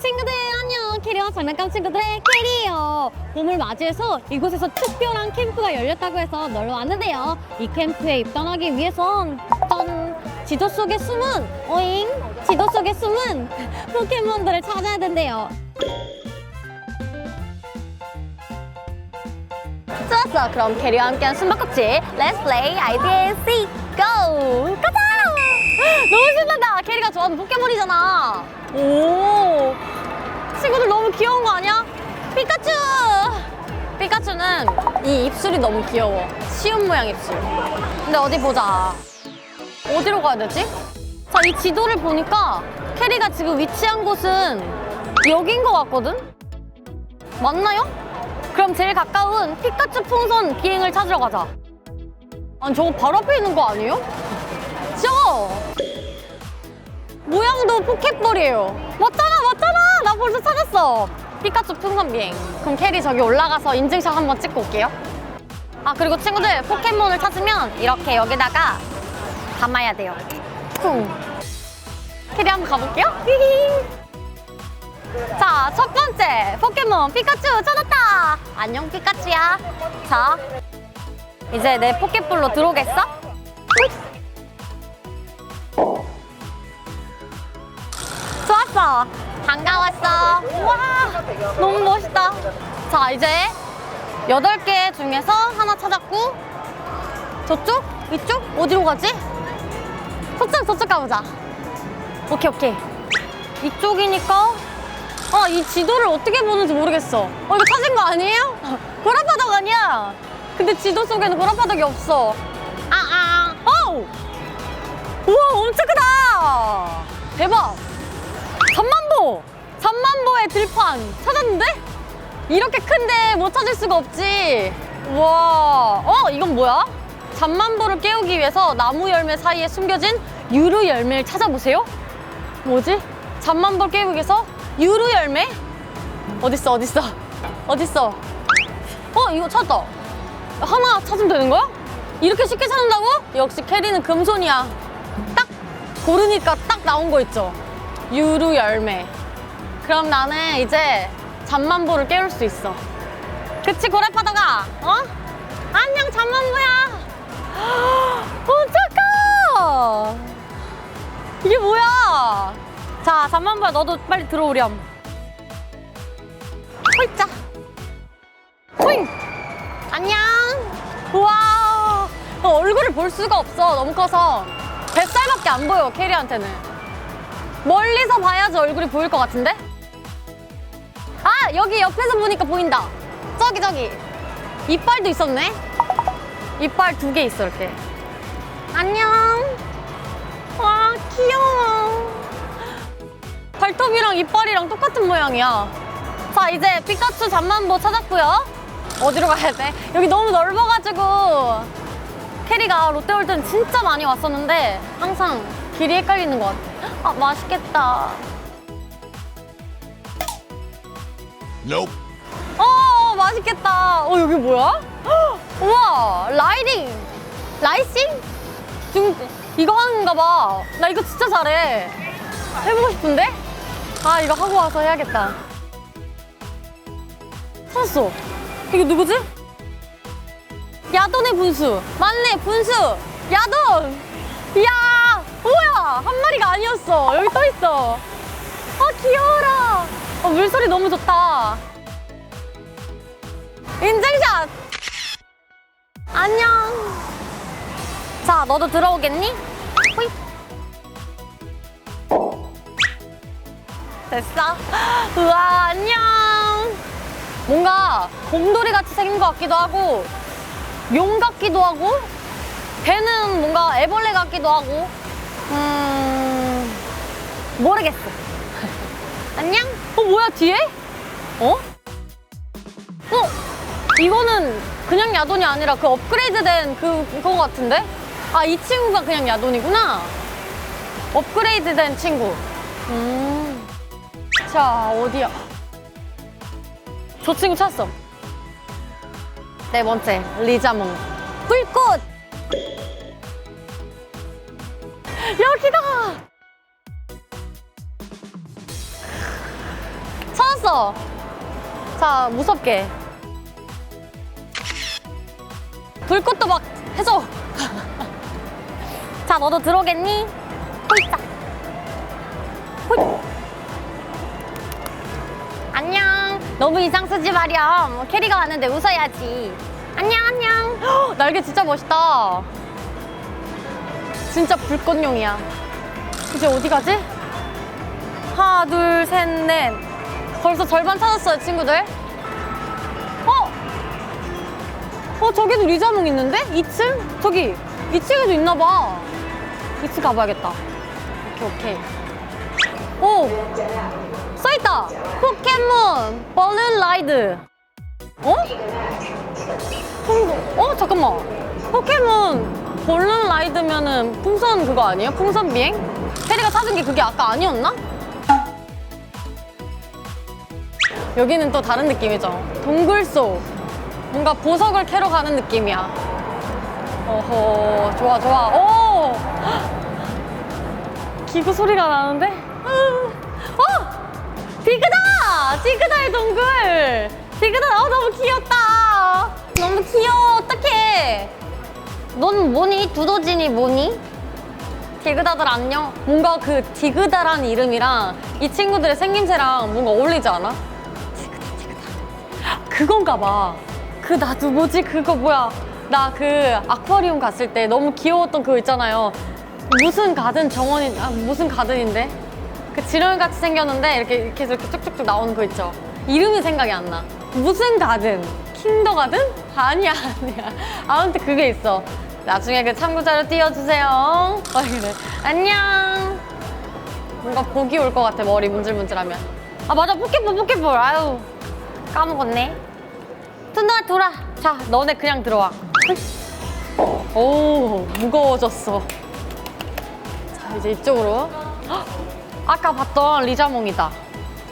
친구들 안녕. 캐리와 장난감 친구들의 캐리예요 봄을 맞이해서 이곳에서 특별한 캠프가 열렸다고 해서 놀러 왔는데요. 이 캠프에 입단하기 위해선 짠 지도 속에 숨은 오잉? 지도 속에 숨은 포켓몬들을 찾아야 된대요. 좋았어. 그럼 캐리와 함께한 숨바꼭질 Let's play idea see go! 가자! 너무 신난다. 캐리가 좋아하는 포켓몬이잖아. 오 귀여운 거 아니야? 피카츄 피카츄는 이 입술이 너무 귀여워 시옷 모양 입술 근데 어디 보자 어디로 가야 되지? 자 이 지도를 보니까 캐리가 지금 위치한 곳은 여긴 것 같거든? 맞나요? 그럼 제일 가까운 피카츄 풍선 비행을 찾으러 가자. 아니 저거 바로 앞에 있는 거 아니에요? 저거! 모양도 포켓볼이에요. 나 찾았어. 피카츄 풍선 비행. 그럼 캐리 저기 올라가서 인증샷 한번 찍고 올게요. 아 그리고 친구들 포켓몬을 찾으면 이렇게 여기다가 담아야 돼요. 쿵. 캐리 한번 가볼게요. 자, 첫 번째 포켓몬 피카츄 찾았다. 안녕 피카츄야. 자, 이제 내 포켓볼로 들어오겠어? 좋았어. 반가웠어. 와, 너무 멋있다. 자, 이제 여덟 개 중에서 하나 찾았고 저쪽? 이쪽? 어디로 가지? 저쪽, 저쪽 가보자. 오케이, 오케이. 이쪽이니까 아, 이 지도를 어떻게 보는지 모르겠어. 어, 이거 찾은 거 아니에요? 보라바닥 아니야. 근데 지도 속에는 보라바닥이 없어. 아, 아, 어우! 우와, 엄청 크다! 대박! 잠만보의 들판 찾았는데? 이렇게 큰데 못 찾을 수가 없지. 와, 어, 이건 뭐야? 잠만보를 깨우기 위해서 나무 열매 사이에 숨겨진 유르 열매를 찾아보세요. 뭐지? 잠만보 깨우기 위해서 유르 열매? 어딨어, 어딨어? 어딨어? 어, 이거 찾았다. 하나 찾으면 되는 거야? 이렇게 쉽게 찾는다고? 역시 캐리는 금손이야. 딱 고르니까 딱 나온 거 있죠? 유르 열매. 그럼 나는 이제 잠만보를 깨울 수 있어. 그치, 고래파다가? 어? 안녕, 잠만보야. 엄청 커! 이게 뭐야? 자, 잠만보야, 너도 빨리 들어오렴. 호이자. 호잉! 안녕! 우와! 어, 얼굴을 볼 수가 없어, 너무 커서. 뱃살밖에 안 보여, 캐리한테는. 멀리서 봐야지 얼굴이 보일 것 같은데? 아, 여기 옆에서 보니까 보인다. 저기, 저기. 이빨도 있었네? 이빨 두 개 있어, 이렇게. 안녕! 와, 귀여워. 발톱이랑 이빨이랑 똑같은 모양이야. 자, 이제 피카츄 잠만보 찾았고요. 어디로 가야 돼? 여기 너무 넓어가지고 캐리가 롯데월드는 진짜 많이 왔었는데 항상 길이 헷갈리는 것 같아. 아, 맛있겠다. Nope. 어, 맛있겠다. 어, 여기 뭐야? 헉, 우와, 라이딩. 라이싱? 지금 이거 하는가 봐. 나 이거 진짜 잘해. 해보고 싶은데? 아, 이거 하고 와서 해야겠다. 찾았어. 이게 누구지? 야돈의 분수. 맞네, 분수. 야돈. 이야, 뭐야. 한 마리가 아니었어. 여기 또 있어. 아, 귀여워라. 어, 물소리 너무 좋다. 인증샷! 안녕. 자, 너도 들어오겠니? 호이. 됐어? 우와, 안녕. 뭔가 곰돌이 같이 생긴 것 같기도 하고, 용 같기도 하고, 배는 뭔가 애벌레 같기도 하고, 음, 모르겠어. 안녕? 어, 뭐야, 뒤에? 어? 어? 이거는 그냥 야돈이 아니라 그 업그레이드된 그, 그거 같은데? 아, 이 친구가 그냥 야돈이구나. 업그레이드된 친구. 음. 자, 어디야? 저 친구 찾았어. 네 번째, 리자몽. 불꽃! 여기다! 쳤어. 자, 무섭게. 불꽃도 막 해줘. 자, 너도 들어오겠니? 호이자. 호이. 안녕. 너무 이상 쓰지 마렴. 캐리가 왔는데 웃어야지. 안녕, 안녕. 헉, 날개 진짜 멋있다. 진짜 불꽃용이야. 이제 어디 가지? 하나, 둘, 셋, 넷. 벌써 절반 찾았어요, 친구들. 어? 어, 저기도 리자몽 있는데? 2층? 저기, 2층에도 있나 봐. 2층 가봐야겠다. 오케이, 오케이. 오! 써있다! 포켓몬 벌룬 라이드. 어? 풍, 어? 잠깐만. 포켓몬 벌룬 라이드면은 풍선 그거 아니에요? 풍선 비행? 페리가 찾은 게 그게 아까 아니었나? 여기는 또 다른 느낌이죠. 동굴 속. 뭔가 보석을 캐러 가는 느낌이야. 어허, 좋아, 좋아. 오! 기구 소리가 나는데? 어! 디그다! 디그다의 동굴! 디그다, 어, 너무 귀엽다! 너무 귀여워, 어떡해! 넌 뭐니? 두더지니 뭐니? 디그다들 안녕? 뭔가 그 디그다란 이름이랑 이 친구들의 생김새랑 뭔가 어울리지 않아? 그건가 봐. 그 나도 뭐지? 그거 뭐야? 나 그 아쿠아리움 갔을 때 너무 귀여웠던 그거 있잖아요. 무슨 가든 정원이, 아, 무슨 가든인데? 그 지렁이 같이 생겼는데 이렇게, 이렇게 이렇게 쭉쭉쭉 나오는 거 있죠? 이름이 생각이 안 나. 무슨 가든? 킹더 가든? 아니야, 아니야. 아무튼 그게 있어. 나중에 그 참고자료 띄워주세요. 어, 그래. 안녕. 뭔가 복이 올 것 같아, 머리 문질문질하면. 아, 맞아. 포켓볼, 포켓볼. 아유, 까먹었네. 툰다, 돌아. 자, 너네 그냥 들어와. 오, 무거워졌어. 자, 이제 이쪽으로. 헉, 아까 봤던 리자몽이다.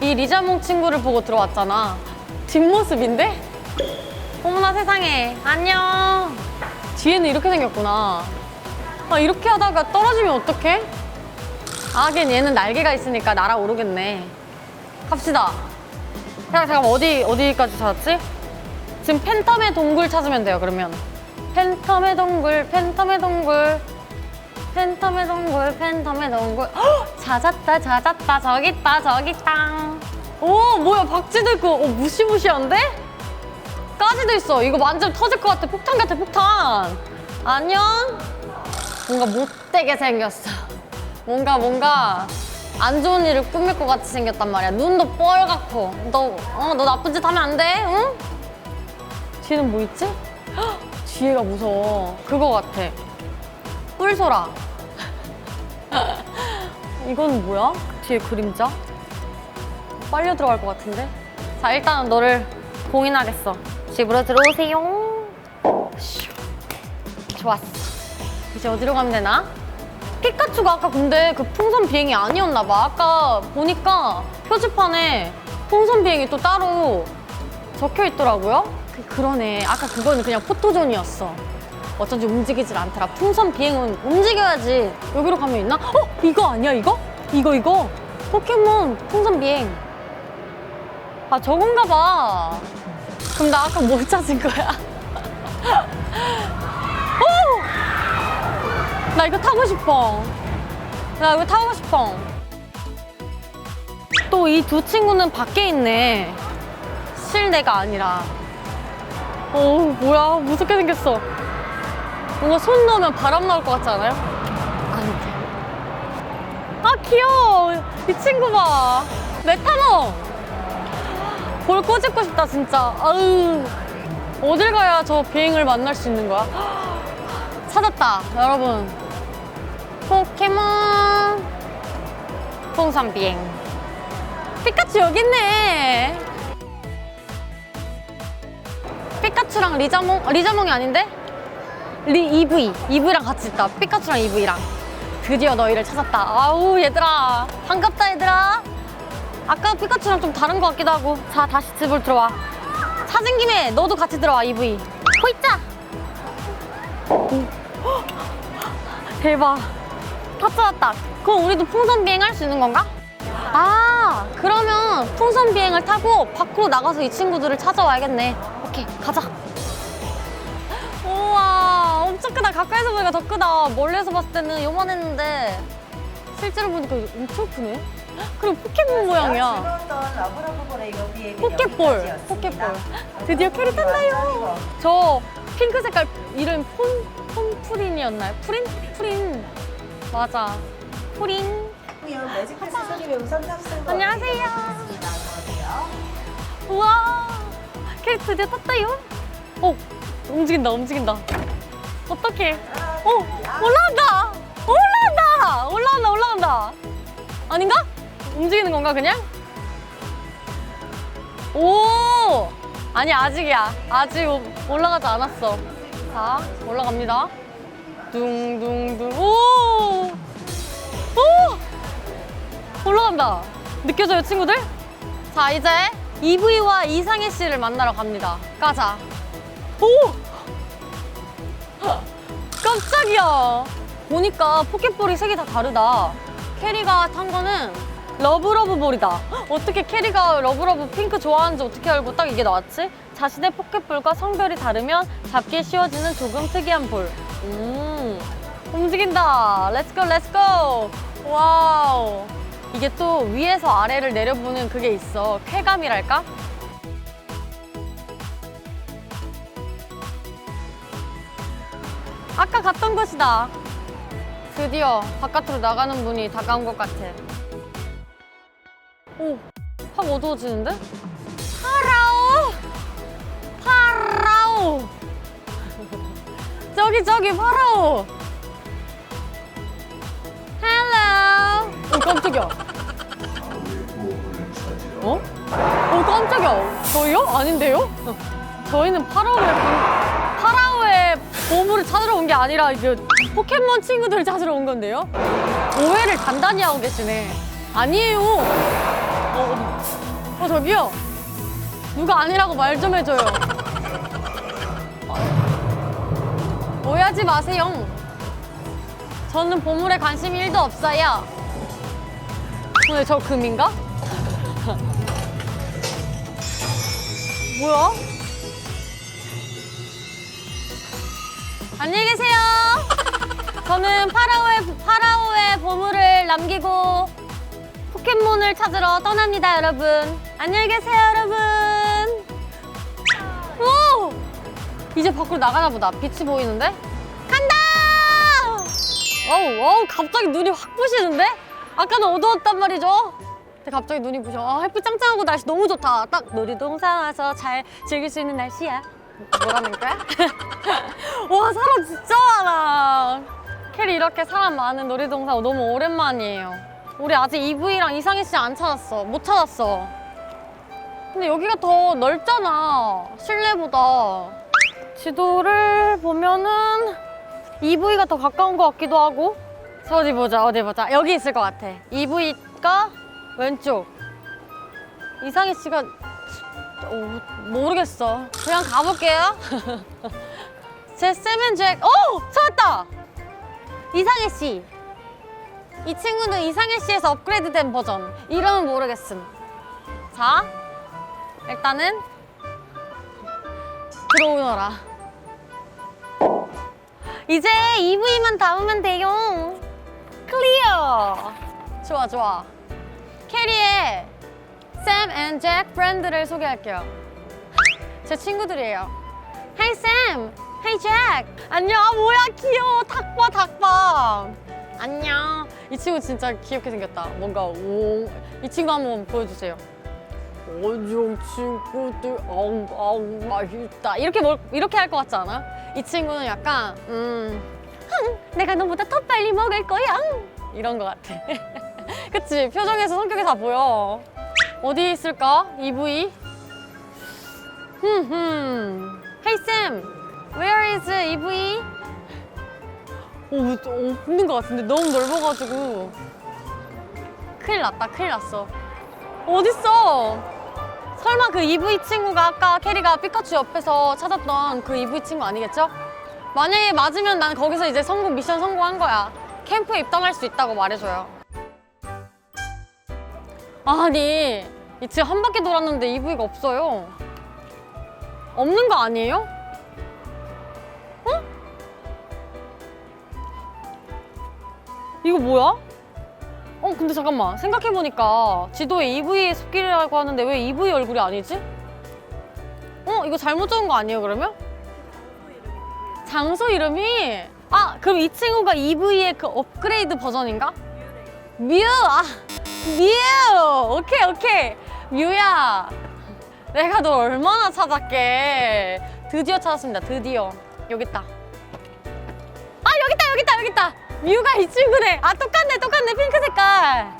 이 리자몽 친구를 보고 들어왔잖아. 뒷모습인데? 어머나 세상에. 안녕. 뒤에는 이렇게 생겼구나. 아, 이렇게 하다가 떨어지면 어떡해? 아, 하긴 얘는 날개가 있으니까 날아오르겠네. 갑시다. 잠깐, 잠깐, 어디, 어디까지 찾았지? 지금 팬텀의 동굴 찾으면 돼요, 그러면. 팬텀의 동굴, 팬텀의 동굴. 팬텀의 동굴, 팬텀의 동굴. 헉! 찾았다, 찾았다. 저기 있다, 저기 있다. 오, 뭐야, 박쥐도 있고. 오, 무시무시한데? 까지도 있어. 이거 완전 터질 것 같아. 폭탄 같아, 폭탄. 안녕? 뭔가 못되게 생겼어. 뭔가, 뭔가 안 좋은 일을 꾸밀 것 같이 생겼단 말이야. 눈도 뻘겋고. 너, 어, 너 나쁜 짓 하면 안 돼, 응? 뒤에는 뭐 있지? 헉, 뒤에가 무서워. 그거 같아. 꿀소라. 이건 뭐야? 뒤에 그림자? 빨려 들어갈 것 같은데? 자, 일단은 너를 공인하겠어. 집으로 들어오세요. 슈. 좋았어. 이제 어디로 가면 되나? 피카츄가 아까 근데 그 풍선 비행이 아니었나 봐. 아까 보니까 표지판에 풍선 비행이 또 따로 적혀 있더라고요. 그- 그러네. 아까 그거는 그냥 포토존이었어. 어쩐지 움직이질 않더라. 풍선 비행은 움직여야지. 여기로 가면 있나? 어? 이거 아니야, 이거? 이거, 이거. 포켓몬 풍선 비행. 아, 저건가 봐. 그럼 나 아까 뭘 찾은 거야? 오! 나 이거 타고 싶어. 나 이거 타고 싶어. 또 이 두 친구는 밖에 있네. 실내가 아니라. 오, 뭐야. 무섭게 생겼어. 뭔가 손 넣으면 바람 나올 것 같지 않아요? 안 돼. 아, 귀여워. 이 친구 봐. 메타몽. 볼 꼬집고 싶다, 진짜. 아유. 어딜 가야 저 비행을 만날 수 있는 거야? 찾았다, 여러분. 포켓몬. 풍선 비행. 피카츄 여기 있네. 피카츄랑 리자몽, 아, 리자몽이 아닌데? 리 EV, EV랑 같이 있다. 피카츄랑 EV랑. 드디어 너희를 찾았다. 아우 얘들아, 반갑다 얘들아. 아까 피카츄랑 좀 다른 것 같기도 하고. 자 다시 집으로 들어와. 찾은 김에 너도 같이 들어와. 오. 헉! 대박. 다 찾았다. 그럼 우리도 풍선 비행 할 수 있는 건가? 아, 그러면 풍선 비행을 타고 밖으로 나가서 이 친구들을 찾아와야겠네. 오케이, 가자. 우와, 엄청 크다. 가까이서 보니까 더 크다. 멀리서 봤을 때는 요만했는데 실제로 보니까 엄청 크네. 그리고 포켓몬 모양이야. 즐거웠던 러브러브볼의 여기에 포켓볼, 포켓볼. 드디어 캐리 탔나요? 저 핑크 색깔 이름 폰, 폰프린이었나요? 프린? 프린. 맞아. 프린. 매직 패스 안녕하세요. 우와. 캐리 드디어 탔다요. 어, 움직인다, 움직인다. 어떡해. 어, 올라간다. 올라간다. 올라간다, 올라간다. 아닌가? 움직이는 건가, 그냥? 오! 아니, 아직이야. 아직 오- 올라가지 않았어. 자, 올라갑니다. 둥둥둥. 오! 오! 올라간다. 느껴져요, 친구들? 자, 이제 EV와 이상희 씨를 만나러 갑니다. 가자. 오! 깜짝이야. 보니까 포켓볼이 색이 다 다르다. 캐리가 탄 거는 러브러브 볼이다. 어떻게 캐리가 러브러브 핑크 좋아하는지 어떻게 알고 딱 이게 나왔지? 자신의 포켓볼과 성별이 다르면 잡기 쉬워지는 조금 특이한 볼. 음, 움직인다. 렛츠고, 렛츠고. 와우. 이게 또 위에서 아래를 내려보는 그게 있어. 쾌감이랄까? 아까 갔던 곳이다. 드디어 바깥으로 나가는 문이 다가온 것 같아. 오, 확 어두워지는데? 파라오! 파라오! 저기, 저기, 파라오! 오, 깜짝이야. 어? 오, 깜짝이야. 저희요? 아닌데요? 저희는 파라오의, 본- 파라오의 보물을 찾으러 온 게 아니라 이제 포켓몬 친구들을 찾으러 온 건데요? 오해를 단단히 하고 계시네. 아니에요. 어, 어, 저기요. 누가 아니라고 말 좀 해줘요. 오해하지 마세요. 저는 보물에 관심이 1도 없어요. 근데 저 금인가? 뭐야? 안녕히 계세요. 저는 파라오의, 파라오의 보물을 남기고 포켓몬을 찾으러 떠납니다, 여러분. 안녕히 계세요, 여러분. 오! 이제 밖으로 나가나 보다. 빛이 보이는데? 간다! 어우, 어우, 갑자기 눈이 확 부시는데? 아까는 어두웠단 말이죠? 근데 갑자기 눈이 부셔. 아, 햇빛 짱짱하고 날씨 너무 좋다. 딱 놀이동산 와서 잘 즐길 수 있는 날씨야. 뭐라는 거야? 와, 사람 진짜 많아. 캐리 이렇게 사람 많은 놀이동산 너무 오랜만이에요. 우리 아직 EV랑 이상희 씨 안 찾았어. 못 찾았어. 근데 여기가 더 넓잖아. 실내보다. 지도를 보면은 EV가 더 가까운 것 같기도 하고. 자, 어디 보자, 어디 보자. 여기 있을 것 같아. EV가 왼쪽. 이상희 씨가 어, 모르겠어. 그냥 가볼게요. 제 세븐 잭. 오! 찾았다! 이상희 씨. 이 친구는 이상희 씨에서 업그레이드된 버전. 이름은 모르겠음. 자, 일단은 들어오너라. 이제 EV만 담으면 돼요. 클리어. 좋아, 좋아. 캐리의 샘 앤 잭 브랜드를 소개할게요. 제 친구들이에요. Hey Sam, Hey Jack. 안녕. 아, 뭐야 귀여워. 닭봐 닭봐. 안녕. 이 친구 진짜 귀엽게 생겼다. 뭔가 오. 이 친구 한번 보여주세요. 어종 친구들 아우 아우 맛있다. 이렇게 뭘 이렇게 할 것 같지 않아? 이 친구는 약간 음. 흥, 내가 너보다 더 빨리 먹을 거야. 이런 것 같아. 그치? 표정에서 성격이 다 보여. 어디 있을까? EV? 흠흠. Hey where is EV? 오, 오, 없는 것 같은데 너무 넓어가지고 큰일 났다, 큰일 났어. 어딨어? 설마 그 EV 친구가 아까 캐리가 피카츄 옆에서 찾았던 그 EV 친구 아니겠죠? 만약에 맞으면 난 거기서 이제 성공 미션 성공한 거야. 캠프에 입당할 수 있다고 말해줘요. 아니 이 지금 한 바퀴 돌았는데 EV가 없어요. 없는 거 아니에요? 어? 이거 뭐야? 어, 근데 잠깐만. 생각해보니까 지도에 EV의 숲길이라고 하는데 왜 EV 얼굴이 아니지? 어, 이거 잘못 적은 거 아니에요, 그러면? 장소 이름이? 아, 그럼 이 친구가 EV의 그 업그레이드 버전인가? 뮤! 아, 뮤! 오케이, 오케이. 뮤야. 내가 너 얼마나 찾았게. 드디어 찾았습니다, 드디어. 여기 있다. 아, 여기 있다, 여기 있다, 여기 있다. 뮤가 이 친구네. 아, 똑같네, 똑같네. 핑크 색깔.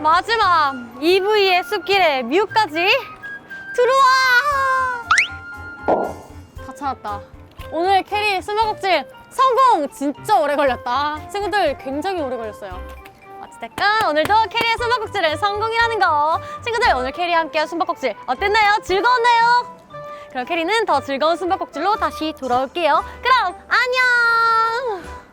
마지막 EV의 숲길에 뮤까지 들어와! 다 찾았다. 오늘 캐리 스마곡질 성공! 진짜 오래 걸렸다. 친구들 굉장히 오래 걸렸어요. 어찌됐건 오늘도 캐리의 숨바꼭질은 성공이라는 거. 친구들 오늘 캐리와 함께한 숨바꼭질 어땠나요? 즐거웠나요? 그럼 캐리는 더 즐거운 숨바꼭질로 다시 돌아올게요. 그럼 안녕!